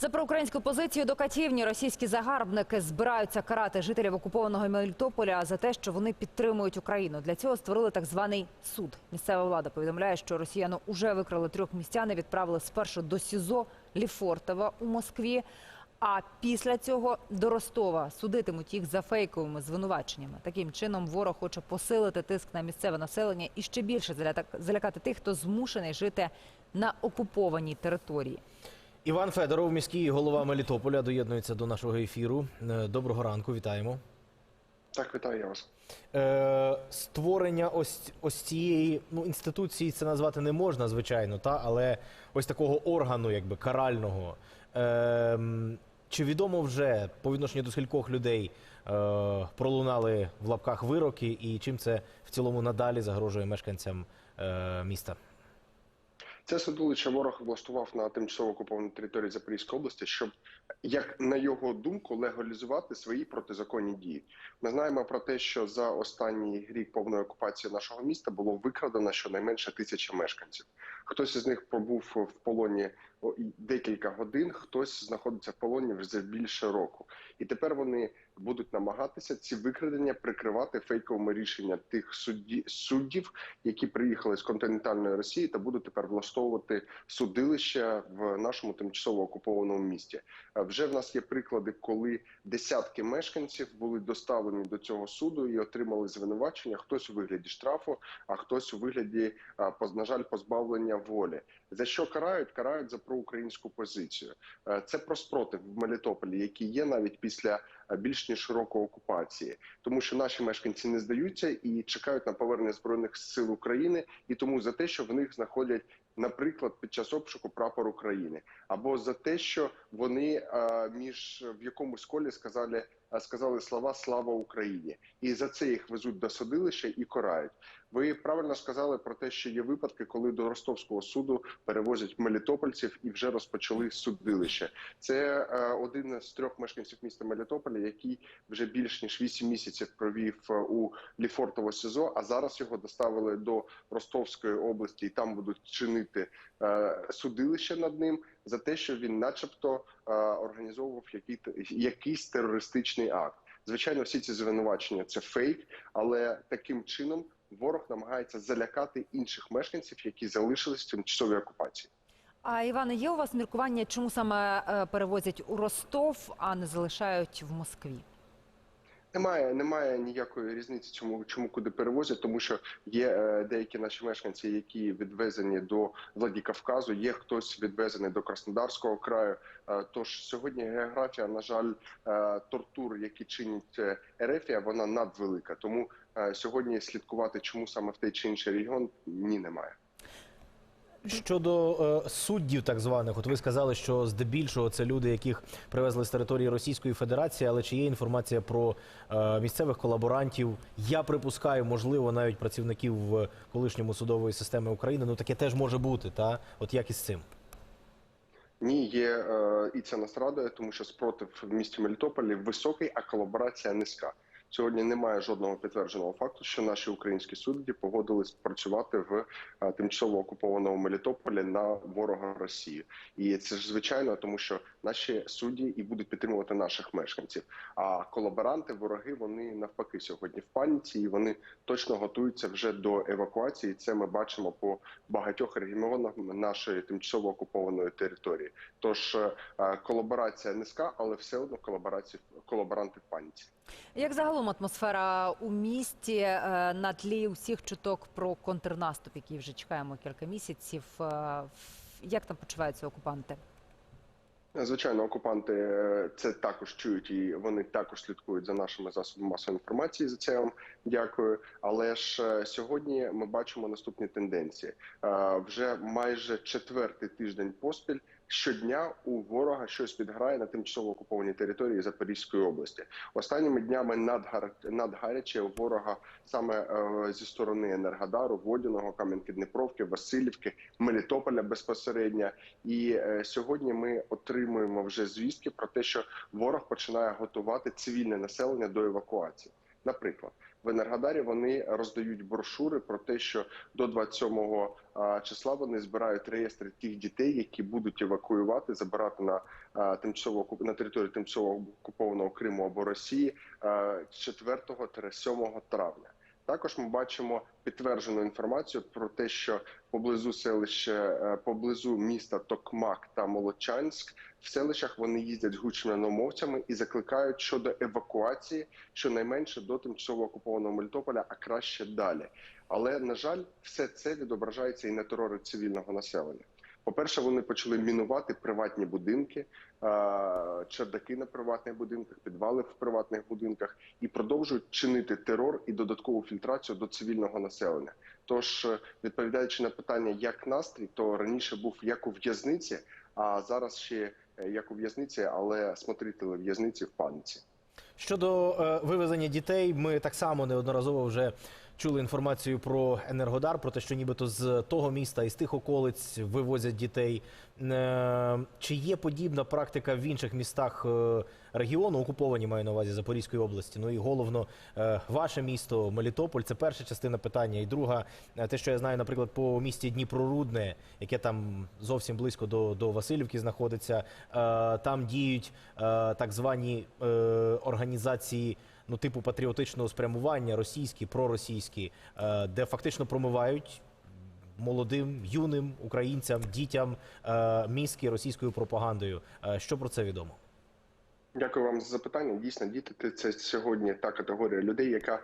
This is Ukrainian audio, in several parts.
За проукраїнську позицію до катівні російські загарбники збираються карати жителів окупованого Мелітополя за те, що вони підтримують Україну. Для цього створили так званий суд. Місцева влада повідомляє, що росіяни уже викрали трьох містян і відправили спершу до СІЗО Ліфортова у Москві. А після цього до Ростова судитимуть їх за фейковими звинуваченнями. Таким чином ворог хоче посилити тиск на місцеве населення і ще більше заляка- залякати тих, хто змушений жити на окупованій території. Іван Федоров, міський голова Мелітополя, доєднується до нашого ефіру. Е, Доброго ранку, вітаємо. Так, вітаю я вас. Е, створення ось, ось цієї ну, інституції це назвати не можна, звичайно, та, але ось такого органу, якби карального. Е, чи відомо вже по відношенню до скількох людей е, пролунали в лапках вироки, і чим це в цілому надалі загрожує мешканцям е, міста? Це судилище ворог влаштував на тимчасово окупованій території Запорізької області, щоб, як на його думку, легалізувати свої протизаконні дії. Ми знаємо про те, що за останній рік повної окупації нашого міста було викрадено щонайменше тисяча мешканців. Хтось із них пробув в полоні декілька годин, хтось знаходиться в полоні вже більше року. І тепер вони будуть намагатися ці викрадення прикривати фейковими рішення тих судді, суддів, які приїхали з континентальної Росії та будуть тепер влаштовувати судилища в нашому тимчасово окупованому місті. Е, Вже в нас є приклади, коли десятки мешканців були доставлені до цього суду і отримали звинувачення. Хтось у вигляді штрафу, а хтось у вигляді поз- на жаль, позбавлення волі. За що карають? Карають за проукраїнську позицію. Е, Це про спротив в Мелітополі, який є навіть після е, більш ніж широкої окупації, тому що наші мешканці не здаються і чекають на повернення збройних сил України, і тому за те, що в них знаходять. Наприклад, під час обшуку прапор України, або за те, що вони е, між в якомусь колі сказали, сказали слова Слава Україні, і за це їх везуть до судилища і карають. Ви правильно сказали про те, що є випадки, коли до ростовського суду перевозять мелітопольців і вже розпочали судилище. Це е, один з трьох мешканців міста Мелітополя, який вже більш ніж 8 місяців провів е, у Ліфортово СІЗО, а зараз його доставили до Ростовської області, і там будуть чинити е, судилище над ним за те, що він, начебто, е, організовував який, якийсь терористичний акт. Звичайно, всі ці звинувачення це фейк, але таким чином ворог намагається залякати інших мешканців, які залишились в тимчасовій окупації. А Іване, є у вас міркування, чому саме е, перевозять у Ростов, а не залишають в Москві? Немає, немає ніякої різниці, чому чому куди перевозять, тому що є е, деякі наші мешканці, які відвезені до Владикавказу, є хтось відвезений до Краснодарського краю. Е, тож сьогодні географія, на жаль, е, тортур, які чинить е, Ерефія, вона надвелика. Тому е, сьогодні слідкувати, чому саме в той чи інший регіон, ні, немає. Щодо е, суддів, так званих, от ви сказали, що здебільшого це люди, яких привезли з території Російської Федерації, але чи є інформація про е, місцевих колаборантів? Я припускаю, можливо, навіть працівників в колишньому судової системи України. Ну таке теж може бути, та от як із цим? Ні, є е, і це нас радує, тому що спротив в місті Мелітополі високий, а колаборація низька. Сьогодні немає жодного підтвердженого факту, що наші українські судді погодились працювати в е, тимчасово окупованому Мелітополі на ворога Росії, і це ж звичайно, тому що наші судді і будуть підтримувати наших мешканців. А колаборанти, вороги, вони навпаки сьогодні в паніці, і вони точно готуються вже до евакуації. Це ми бачимо по багатьох регіонах нашої тимчасово окупованої території. Тож е, колаборація низька, але все одно колаборації колаборанти в паніці. Як загалом атмосфера у місті е, на тлі усіх чуток про контрнаступ, який вже чекаємо кілька місяців? е, Як там почуваються окупанти? Звичайно, окупанти е, це також чують і вони також слідкують за нашими засобами масової інформації. За це вам дякую. Але ж е, сьогодні ми бачимо наступні тенденції. Е, Вже майже четвертий тиждень поспіль. Щодня у ворога щось підграє на тимчасово окупованій території Запорізької області. Останніми днями надгар... надгаряче ворога саме е, зі сторони Енергодару, Водяного, Кам'янки-Дніпровки, Васильівки, Мелітополя безпосередньо. І е, сьогодні ми отримуємо вже звістки про те, що ворог починає готувати цивільне населення до евакуації. Наприклад, в Енергодарі вони роздають брошури про те, що до 27 а, числа вони збирають реєстри тих дітей, які будуть евакуювати, забирати на тимчасово на територію тимчасово окупованого Криму або Росії а, 4-7 травня. Також ми бачимо підтверджену інформацію про те, що поблизу селища, е, поблизу міста Токмак та Молочанськ в селищах вони їздять з гучномовцями і закликають щодо евакуації, щонайменше до тимчасово окупованого Мелітополя, а краще далі. Але на жаль, все це відображається і на терорі цивільного населення. По-перше, вони почали мінувати приватні будинки, е, чердаки на приватних будинках, підвали в приватних будинках і продовжують чинити терор і додаткову фільтрацію до цивільного населення. Тож, е, відповідаючи на питання, як настрій, то раніше був як у в'язниці, а зараз ще е, як у в'язниці, але смотрителі в'язниці в паніці. Щодо е, вивезення дітей, ми так само неодноразово вже чули інформацію про Енергодар, про те, що нібито з того міста і з тих околиць вивозять дітей. Е, Чи є подібна практика в інших містах е, регіону, окуповані маю на увазі Запорізької області? Ну і головно, е, ваше місто Мелітополь це перша частина питання. І друга, те, що я знаю, наприклад, по місті Дніпрорудне, яке там зовсім близько до, до Васильівки знаходиться, там діють так звані організації. Ну, типу патріотичного спрямування, російські, проросійські, е, де фактично промивають молодим юним українцям, дітям е, мізки російською пропагандою. Е, Що про це відомо? Дякую вам за запитання. Дійсно, діти це сьогодні та категорія людей, яка,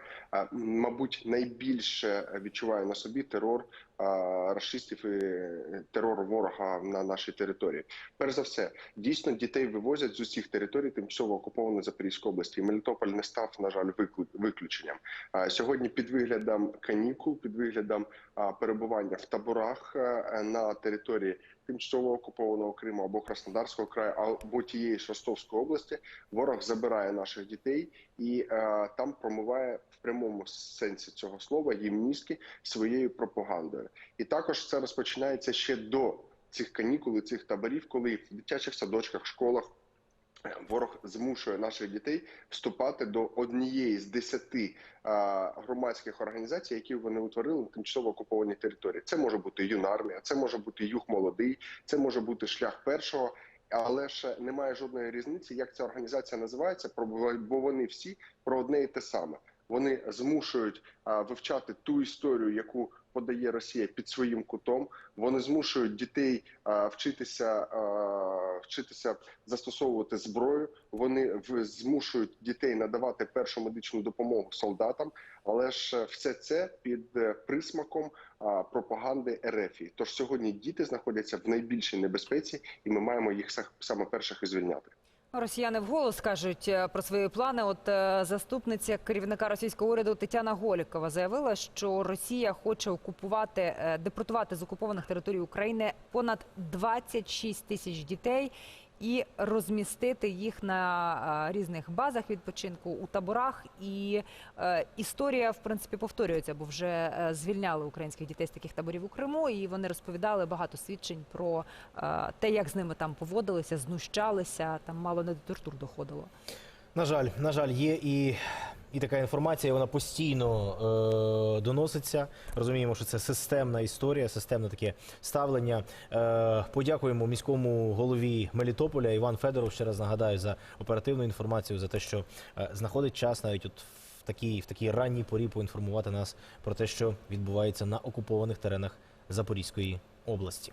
мабуть, найбільше відчуває на собі терор а, рашистів і е, терор ворога на нашій території. Перш за все, дійсно дітей вивозять з усіх територій тимчасово окупованої Запорізької області. І Мелітополь не став, на жаль, виключенням. Сьогодні під виглядом канікул, під виглядом перебування в таборах е, на території тимчасово окупованого Криму або Краснодарського краю, або тієї ж Ростовської області, ворог забирає наших дітей і е, там промиває в прямому сенсі цього слова їм мізки своєю пропагандою. І також це розпочинається ще до цих канікул, цих таборів, коли в дитячих садочках, школах. е, Ворог змушує наших дітей вступати до однієї з десяти громадських організацій, які вони утворили на тимчасово окупованій території. Це може бути юнармія, це може бути юг молодий, це може бути шлях першого. Але ж немає жодної різниці, як ця організація називається, бо вони всі про одне і те саме. Вони змушують а, вивчати ту історію, яку подає Росія під своїм кутом. Вони змушують дітей вчитися, вчитися застосовувати зброю. Вони змушують дітей надавати першу медичну допомогу солдатам, але ж все це під е, присмаком пропаганди РФ. Тож сьогодні діти знаходяться в найбільшій небезпеці, і ми маємо їх саме перших і звільняти. Росіяни вголос кажуть е, про свої плани. От е, заступниця керівника російського уряду Тетяна Голікова заявила, що Росія хоче окупувати, е, депортувати з окупованих територій України понад 26 тисяч дітей і розмістити їх на е, різних базах відпочинку у таборах. І е, історія, в принципі, повторюється, бо вже е, звільняли українських дітей з таких таборів у Криму, і вони розповідали багато свідчень про те, як з ними там поводилися, знущалися. Там мало не до тортур доходило. На жаль, на жаль, є і, і така інформація, вона постійно е, доноситься. Розуміємо, що це системна історія, системне таке ставлення. Е, подякуємо міському голові Мелітополя Іван Федоров. Ще раз нагадаю за оперативну інформацію, за те, що е, знаходить час навіть от в такій, в такій ранній порі поінформувати нас про те, що відбувається на окупованих теренах Запорізької області.